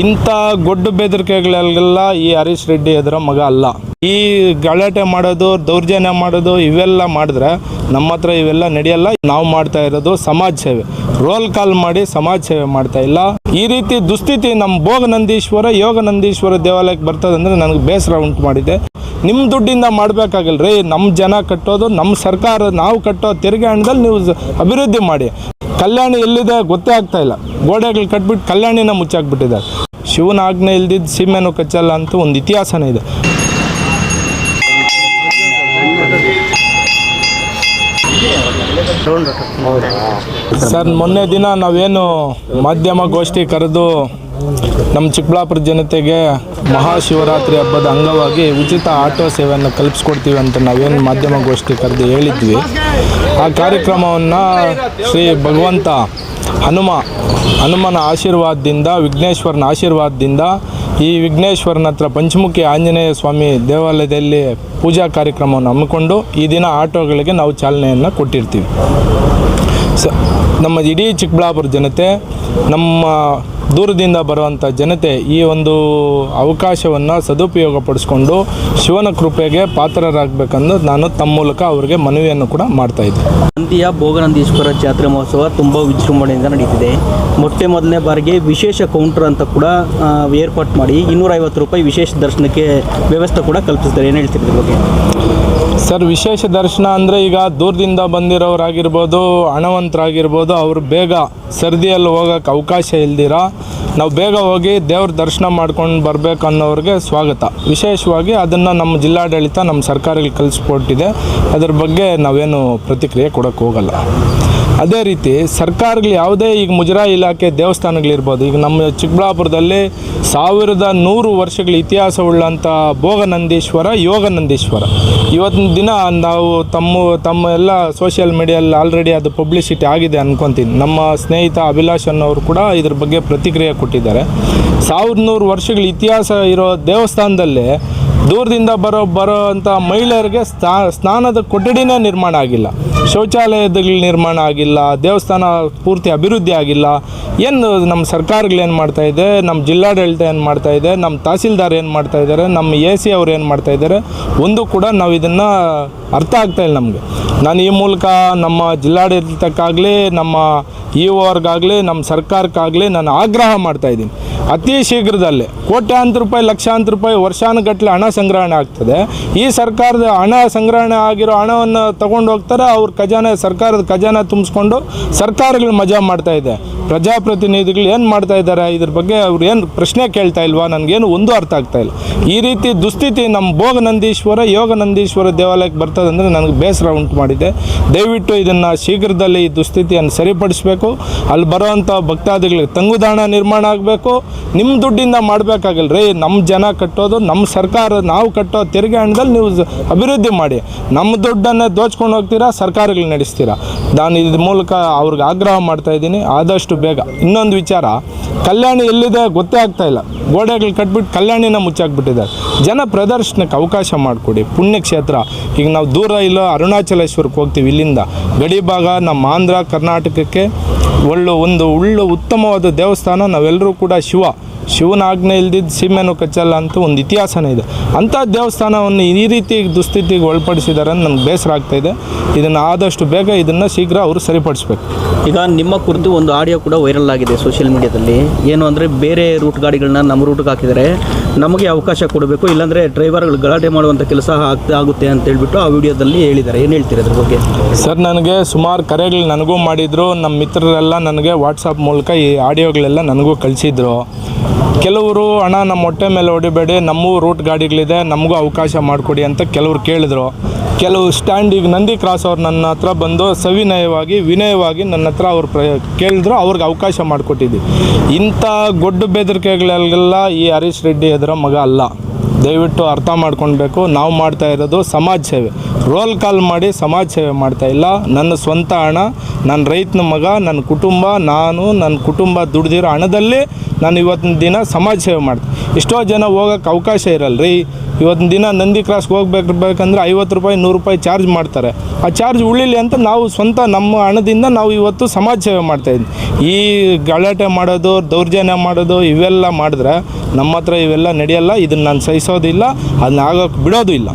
ಇಂಥ ಗೊಡ್ಡು ಬೆದರಿಕೆಗಳೆಲ್ಲ ಈ ಹರೀಶ್ ರೆಡ್ಡಿ ಎದುರ ಮಗ ಅಲ್ಲ. ಈ ಗಲಾಟೆ ಮಾಡೋದು, ದೌರ್ಜನ್ಯ ಮಾಡೋದು ಇವೆಲ್ಲ ಮಾಡಿದ್ರೆ ನಮ್ಮ ಹತ್ರ ಇವೆಲ್ಲ ನಡೆಯಲ್ಲ. ನಾವು ಮಾಡ್ತಾ ಇರೋದು ಸಮಾಜ ಸೇವೆ. ರೋಲ್ ಕಾಲ್ ಮಾಡಿ ಸಮಾಜ ಸೇವೆ ಮಾಡ್ತಾ ಇಲ್ಲ. ಈ ರೀತಿ ದುಸ್ಥಿತಿ ನಮ್ಮ ಭೋಗ ನಂದೀಶ್ವರ ಯೋಗ ನಂದೀಶ್ವರ ದೇವಾಲಯಕ್ಕೆ ಬರ್ತದೆ ಅಂದರೆ ನನಗೆ ಬೇಸರ ಉಂಟು ಮಾಡಿದೆ. ನಿಮ್ಮ ದುಡ್ಡಿಂದ ಮಾಡಬೇಕಾಗಿಲ್ಲ ನಮ್ಮ ಜನ ಕಟ್ಟೋದು ನಮ್ಮ ಸರ್ಕಾರ ನಾವು ಕಟ್ಟೋ ತೆರಿಗೆ ಹಣದಲ್ಲಿ ನೀವು ಅಭಿವೃದ್ಧಿ ಮಾಡಿ. ಕಲ್ಯಾಣಿ ಎಲ್ಲಿದೆ ಗೊತ್ತೇ ಆಗ್ತಾ ಇಲ್ಲ. ಗೋಡೆಗಳು ಕಟ್ಬಿಟ್ಟು ಕಲ್ಯಾಣಿನ ಮುಚ್ಚಾಕ್ಬಿಟ್ಟಿದ್ದಾರೆ. ಶಿವನ ಆಜ್ಞೆ ಇಲ್ದಿದ್ದು ಸೀಮೆನು ಕಚ್ಚಲ್ಲ ಅಂತ ಒಂದು ಇತಿಹಾಸನೇ ಇದೆ. ಸರ್, ಮೊನ್ನೆ ದಿನ ನಾವೇನು ಮಾಧ್ಯಮ ಗೋಷ್ಠಿ ಕರೆದು ನಮ್ಮ ಚಿಕ್ಕಬಳ್ಳಾಪುರ ಜನತೆಗೆ ಮಹಾಶಿವರಾತ್ರಿ ಹಬ್ಬದ ಅಂಗವಾಗಿ ಉಚಿತ ಆಟೋ ಸೇವೆಯನ್ನು ಕಲ್ಪಿಸ್ಕೊಡ್ತೀವಿ ಅಂತ ನಾವೇನು ಮಾಧ್ಯಮ ಗೋಷ್ಠಿ ಕರೆದು ಹೇಳಿದ್ವಿ. ಆ ಕಾರ್ಯಕ್ರಮವನ್ನು ಶ್ರೀ ಭಗವಂತ ಹನುಮ, ಹನುಮನ ಆಶೀರ್ವಾದದಿಂದ, ವಿಘ್ನೇಶ್ವರನ ಆಶೀರ್ವಾದದಿಂದ ಈ ವಿಘ್ನೇಶ್ವರನ ಹತ್ರ ಪಂಚಮುಖಿ ಆಂಜನೇಯ ಸ್ವಾಮಿ ದೇವಾಲಯದಲ್ಲಿ ಪೂಜಾ ಕಾರ್ಯಕ್ರಮವನ್ನು ಹಮ್ಮಿಕೊಂಡು ಈ ದಿನ ಆಟೋಗಳಿಗೆ ನಾವು ಚಾಲನೆಯನ್ನು ಕೊಟ್ಟಿರ್ತೀವಿ. ಸ, ನಮ್ಮ ಇಡೀ ಚಿಕ್ಕಬಳ್ಳಾಪುರ ಜನತೆ ನಮ್ಮ ದೂರದಿಂದ ಬರುವಂಥ ಜನತೆ ಈ ಒಂದು ಅವಕಾಶವನ್ನು ಸದುಪಯೋಗ ಪಡಿಸ್ಕೊಂಡು ಶಿವನ ಕೃಪೆಗೆ ಪಾತ್ರರಾಗಬೇಕಂದು ನಾನು ತಮ್ಮ ಮೂಲಕ ಅವರಿಗೆ ಮನವಿಯನ್ನು ಕೂಡ ಮಾಡ್ತಾ ಇದ್ದೆ. ನಂದಿಯ ಭೋಗನಂದೀಶ್ವರ ಜಾತ್ರೆ ಮಹೋತ್ಸವ ತುಂಬ ವಿಜೃಂಭಣೆಯಿಂದ ನಡೀತಿದೆ. ಮೊಟ್ಟೆ ಮೊದಲನೇ ಬಾರಿಗೆ ವಿಶೇಷ ಕೌಂಟರ್ ಅಂತ ಕೂಡ ಏರ್ಪಾಟ್ ಮಾಡಿ ಇನ್ನೂರೈವತ್ತು ರೂಪಾಯಿ ವಿಶೇಷ ದರ್ಶನಕ್ಕೆ ವ್ಯವಸ್ಥೆ ಕೂಡ ಕಲ್ಪಿಸಿದ್ದಾರೆ. ಏನು ಹೇಳ್ತೀರಿ ಬಗ್ಗೆ? ಸರ್, ವಿಶೇಷ ದರ್ಶನ ಅಂದರೆ ಈಗ ದೂರದಿಂದ ಬಂದಿರೋರಾಗಿರ್ಬೋದು, ಹಣವಂತರಾಗಿರ್ಬೋದು, ಅವರು ಬೇಗ ಸರ್ದಿಯಲ್ಲಿ ಹೋಗೋಕ್ಕೆ ಅವಕಾಶ ಇಲ್ದಿರ? ನಾವು ಬೇಗ ಹೋಗಿ ದೇವ್ರ ದರ್ಶನ ಮಾಡ್ಕೊಂಡು ಬರಬೇಕು ಅನ್ನೋರಿಗೆ ಸ್ವಾಗತ. ವಿಶೇಷವಾಗಿ ಅದನ್ನು ನಮ್ಮ ಜಿಲ್ಲಾಡಳಿತ ನಮ್ಮ ಸರ್ಕಾರಗಳಿಗೆ ಕಲಿಸ್ಕೊಟ್ಟಿದೆ ಅದ್ರ ಬಗ್ಗೆ ನಾವೇನು ಪ್ರತಿಕ್ರಿಯೆ ಕೊಡೋಕ್ಕೆ ಹೋಗಲ್ಲ. ಅದೇ ರೀತಿ ಸರ್ಕಾರಗಳು ಯಾವುದೇ ಈಗ ಮುಜರಾಯಿ ಇಲಾಖೆ ದೇವಸ್ಥಾನಗಳಿರ್ಬೋದು, ಈಗ ನಮ್ಮ ಚಿಕ್ಕಬಳ್ಳಾಪುರದಲ್ಲಿ ಸಾವಿರದ ನೂರು ವರ್ಷಗಳ ಇತಿಹಾಸವುಳ್ಳಂಥ ಭೋಗನಂದೀಶ್ವರ, ಯೋಗನಂದೀಶ್ವರ. ಇವತ್ತಿನ ದಿನ ನಾವು ತಮ್ಮ ತಮ್ಮ ಎಲ್ಲ ಸೋಷಿಯಲ್ ಮೀಡಿಯಲ್ಲಿ ಆಲ್ರೆಡಿ ಅದು ಪಬ್ಲಿಸಿಟಿ ಆಗಿದೆ ಅನ್ಕೊತೀನಿ. ನಮ್ಮ ಸ್ನೇಹಿತ ಅಭಿಲಾಷ್ ಅನ್ನೋರು ಕೂಡ ಇದ್ರ ಬಗ್ಗೆ ಪ್ರತಿಕ್ರಿಯೆ ಕೊಟ್ಟಿದ್ದಾರೆ. ಸಾವಿರದ ನೂರು ವರ್ಷಗಳ ಇತಿಹಾಸ ಇರೋ ದೇವಸ್ಥಾನದಲ್ಲಿ ದೂರದಿಂದ ಬರೋ ಬರೋ ಅಂಥ ಮಹಿಳೆಯರಿಗೆ ಸ್ನಾ ಸ್ನಾನದ ಕೊಠಡಿನೇ ನಿರ್ಮಾಣ ಆಗಿಲ್ಲ. ಶೌಚಾಲಯಗಳ ನಿರ್ಮಾಣ ಆಗಿಲ್ಲ, ದೇವಸ್ಥಾನ ಪೂರ್ತಿ ಅಭಿವೃದ್ಧಿ ಆಗಿಲ್ಲ. ಏನು ನಮ್ಮ ಸರ್ಕಾರಗಳು ಏನು ಮಾಡ್ತಾ ಇದೆ, ನಮ್ಮ ಜಿಲ್ಲಾಡಳಿತ ಏನು ಮಾಡ್ತಾ ಇದೆ, ನಮ್ಮ ತಹಸೀಲ್ದಾರ್ ಏನು ಮಾಡ್ತಾ ಇದ್ದಾರೆ, ನಮ್ಮ ಎ ಸಿ ಅವ್ರು ಏನು ಮಾಡ್ತಾ ಇದ್ದಾರೆ, ಒಂದು ಕೂಡ ನಾವು ಇದನ್ನು ಅರ್ಥ ಆಗ್ತಾ ಇಲ್ಲ ನಮಗೆ. ನಾನು ಈ ಮೂಲಕ ನಮ್ಮ ಜಿಲ್ಲಾಡಳಿತಕ್ಕಾಗಲಿ, ನಮ್ಮ ಇ ಅವ್ರಿಗಾಗಲಿ ನಮ್ಮ ಸರ್ಕಾರಕ್ಕಾಗಲಿ ನಾನು ಆಗ್ರಹ ಮಾಡ್ತಾ ಇದ್ದೀನಿ. ಅತಿ ಶೀಘ್ರದಲ್ಲೇ ಕೋಟ್ಯಾಂತರ ರೂಪಾಯಿ, ಲಕ್ಷಾಂತರ ರೂಪಾಯಿ ವರ್ಷಾನುಗಟ್ಟಲೆ ಹಣ ಸಂಗ್ರಹಣೆ ಆಗ್ತದೆ. ಈ ಸರ್ಕಾರದ ಹಣ ಸಂಗ್ರಹಣೆ ಆಗಿರೋ ಹಣವನ್ನು ತಗೊಂಡು ಹೋಗ್ತಾರೆ. ಅವ್ರ ಖಜಾನೆ, ಸರ್ಕಾರದ ಖಜಾನೆ ತುಂಬಿಸ್ಕೊಂಡು ಸರ್ಕಾರಗಳು ಮಜಾ ಮಾಡ್ತಾ ಇದೆ. ಪ್ರಜಾಪ್ರತಿನಿಧಿಗಳು ಏನು ಮಾಡ್ತಾ ಇದ್ದಾರೆ? ಇದ್ರ ಬಗ್ಗೆ ಅವ್ರು ಏನು ಪ್ರಶ್ನೆ ಕೇಳ್ತಾ ಇಲ್ವಾ? ನನಗೇನು ಒಂದು ಅರ್ಥ ಆಗ್ತಾ ಇಲ್ಲ. ಈ ರೀತಿ ದುಸ್ಥಿತಿ ನಮ್ಮ ಭೋಗ ನಂದೀಶ್ವರ ಯೋಗ ನಂದೀಶ್ವರ ದೇವಾಲಯಕ್ಕೆ ಬರ್ತದೆ ಅಂದರೆ ನನಗೆ ಬೇಸರ ಉಂಟು ಮಾಡಿದೆ. ದಯವಿಟ್ಟು ಇದನ್ನು ಶೀಘ್ರದಲ್ಲಿ ಈ ದುಸ್ಥಿತಿಯನ್ನು ಸರಿಪಡಿಸಬೇಕು. ಅಲ್ಲಿ ಬರೋವಂಥ ಭಕ್ತಾದಿಗಳಿಗೆ ತಂಗುದಾಣ ನಿರ್ಮಾಣ ಆಗಬೇಕು. ನಿಮ್ಮ ದುಡ್ಡಿಂದ ಮಾಡಬೇಕಾಗಿಲ್ಲ ರೀ ನಮ್ಮ ಜನ ಕಟ್ಟೋದು ನಮ್ಮ ಸರ್ಕಾರ ನಾವು ಕಟ್ಟೋ ತೆರಿಗೆ ಹಣದಲ್ಲಿ ನೀವು ಅಭಿವೃದ್ಧಿ ಮಾಡಿ. ನಮ್ಮ ದುಡ್ಡನ್ನು ದೋಚ್ಕೊಂಡು ಹೋಗ್ತೀರಾ? ಸರ್ಕಾರಗಳು ನಡೆಸ್ತೀರಾ? ನಾನು ಇದ್ರ ಮೂಲಕ ಅವ್ರಿಗೆ ಆಗ್ರಹ ಮಾಡ್ತಾ ಇದ್ದೀನಿ. ಆದಷ್ಟು ಬೇಗ. ಇನ್ನೊಂದು ವಿಚಾರ ಕಲ್ಯಾಣಿ ಎಲ್ಲಿದೆ ಗೊತ್ತೇ ಆಗ್ತಾ ಇಲ್ಲ. ಗೋಡೆಗಳು ಕಟ್ಬಿಟ್ಟು ಕಲ್ಯಾಣಿನ ಮುಚ್ಚಾಕ್ಬಿಟ್ಟಿದ್ದಾರೆ. ಜನ ಪ್ರದರ್ಶನಕ್ಕೆ ಅವಕಾಶ ಮಾಡಿಕೊಡಿ. ಪುಣ್ಯಕ್ಷೇತ್ರ. ಈಗ ನಾವು ದೂರ ಇಲ್ಲ, ಅರುಣಾಚಲೇಶ್ವರಕ್ಕೆ ಹೋಗ್ತೀವಿ ಇಲ್ಲಿಂದ. ಗಡಿ ಭಾಗ, ನಮ್ಮ ಆಂಧ್ರ, ಕರ್ನಾಟಕಕ್ಕೆ ಒಳ್ಳೆ ಒಂದು ಒಳ್ಳೆ ಉತ್ತಮವಾದ ದೇವಸ್ಥಾನ. ನಾವೆಲ್ಲರೂ ಕೂಡ ಶಿವ. ಶಿವನ ಆಜ್ಞೆ ಇಲ್ದಿದ್ದು ಸೀಮೆನು ಕಚ್ಚಲ್ಲ ಅಂತ ಒಂದು ಇತಿಹಾಸನೇ ಇದೆ. ಅಂಥ ದೇವಸ್ಥಾನವನ್ನು ಈ ರೀತಿ ದುಸ್ಥಿತಿಗೆ ಒಳಪಡಿಸಿದ್ದಾರೆ ಅಂತ ನನಗೆ ಬೇಸರ ಆಗ್ತಾ ಇದೆ. ಇದನ್ನು ಆದಷ್ಟು ಬೇಗ ಇದನ್ನು ಶೀಘ್ರ ಅವರು ಸರಿಪಡಿಸ್ಬೇಕು. ಈಗ ನಿಮ್ಮ ಕುರಿತು ಒಂದು ಆಡಿಯೋ ಕೂಡ ವೈರಲ್ ಆಗಿದೆ ಸೋಷಿಯಲ್ ಮೀಡಿಯಾದಲ್ಲಿ. ಏನು ಅಂದರೆ ಬೇರೆ ರೂಟ್ ಗಾಡಿಗಳನ್ನ ನಮ್ಮ ರೂಟ್ಗೆ ಹಾಕಿದರೆ ನಮಗೆ ಅವಕಾಶ ಕೊಡಬೇಕು, ಇಲ್ಲಾಂದರೆ ಡ್ರೈವರ್ಗಳು ಗಲಾಟೆ ಮಾಡುವಂಥ ಕೆಲಸ ಆಗ್ತಾ ಆಗುತ್ತೆ ಅಂತ ಹೇಳ್ಬಿಟ್ಟು ಆ ವಿಡಿಯೋದಲ್ಲಿ ಹೇಳಿದ್ದಾರೆ. ಏನು ಹೇಳ್ತೀರಿ ಅದ್ರ ಬಗ್ಗೆ? ಸರ್, ನನಗೆ ಸುಮಾರು ಕರೆಗಳು ನನಗೂ ಮಾಡಿದರು. ನಮ್ಮ ಮಿತ್ರರೆಲ್ಲ ನನಗೆ ವಾಟ್ಸಪ್ ಮೂಲಕ ಈ ಆಡಿಯೋಗಳೆಲ್ಲ ನನಗೂ ಕಳಿಸಿದ್ರು. ಕೆಲವರು ಹಣ ನಮ್ಮ ಹೊಟ್ಟೆ ಮೇಲೆ ಹೊಡಿಬೇಡಿ, ನಮ್ಮೂ ರೂಟ್ ಗಾಡಿಗಳಿದೆ, ನಮಗೂ ಅವಕಾಶ ಮಾಡಿಕೊಡಿ ಅಂತ ಕೆಲವರು ಕೇಳಿದ್ರು. ಕೆಲವು ಸ್ಟ್ಯಾಂಡ್ ಈಗ ನಂದಿ ಕ್ರಾಸ್ ಅವ್ರು ನನ್ನ ಹತ್ರ ಬಂದು ಸವಿನಯವಾಗಿ, ವಿನಯವಾಗಿ ನನ್ನ ಹತ್ರ ಅವ್ರು ಪ್ರ, ಕೇಳಿದ್ರು, ಅವ್ರಿಗೆ ಅವಕಾಶ ಮಾಡಿಕೊಟ್ಟಿದ್ವಿ ಇಂಥ ಗೊಡ್ಡು ಬೆದರಿಕೆಗಳೆಲ್ಲ ಈ ಹರೀಶ್ ರೆಡ್ಡಿ ಎದುರ ಮಗ ಅಲ್ಲ. ದಯವಿಟ್ಟು ಅರ್ಥ ಮಾಡ್ಕೊಳ್ಬೇಕು. ನಾವು ಮಾಡ್ತಾ ಇರೋದು ಸಮಾಜ ಸೇವೆ. ರೋಲ್ ಕಾಲ್ ಮಾಡಿ ಸಮಾಜ ಸೇವೆ ಮಾಡ್ತಾ ಇಲ್ಲ. ನನ್ನ ಸ್ವಂತ ಹಣ, ನನ್ನ ರೈತನ ಮಗ, ನನ್ನ ಕುಟುಂಬ, ನಾನು, ನನ್ನ ಕುಟುಂಬ ದುಡ್ದಿರೋ ಹಣದಲ್ಲಿ ನಾನು ಇವತ್ತಿನ ದಿನ ಸಮಾಜ ಸೇವೆ ಮಾಡ್ತೀನಿ. ಎಷ್ಟೋ ಜನ ಹೋಗೋಕ್ಕೆ ಅವಕಾಶ ಇರಲ್ರಿ. ಇವತ್ತಿನ ದಿನ ನಂದಿ ಕ್ರಾಸ್ಗೆ ಹೋಗ್ಬೇಕಿರ್ಬೇಕಂದ್ರೆ ಐವತ್ತು ರೂಪಾಯಿ, ನೂರು ರೂಪಾಯಿ ಚಾರ್ಜ್ ಮಾಡ್ತಾರೆ. ಆ ಚಾರ್ಜ್ ಉಳಿಲಿ ಅಂತ ನಾವು ಸ್ವಂತ ನಮ್ಮ ಹಣದಿಂದ ನಾವು ಇವತ್ತು ಸಮಾಜ ಸೇವೆ ಮಾಡ್ತಾಯಿದ್ವಿ ಈ ಗಲಾಟೆ ಮಾಡೋದು, ದೌರ್ಜನ್ಯ ಮಾಡೋದು, ಇವೆಲ್ಲ ಮಾಡಿದ್ರೆ ನಮ್ಮ ಹತ್ರ ಇವೆಲ್ಲ ನಡೆಯಲ್ಲ. ಇದನ್ನು ನಾನು ಸಹಿಸೋದಿಲ್ಲ ಅದನ್ನ ಆಗೋಕ್ಕೆ ಬಿಡೋದು ಇಲ್ಲ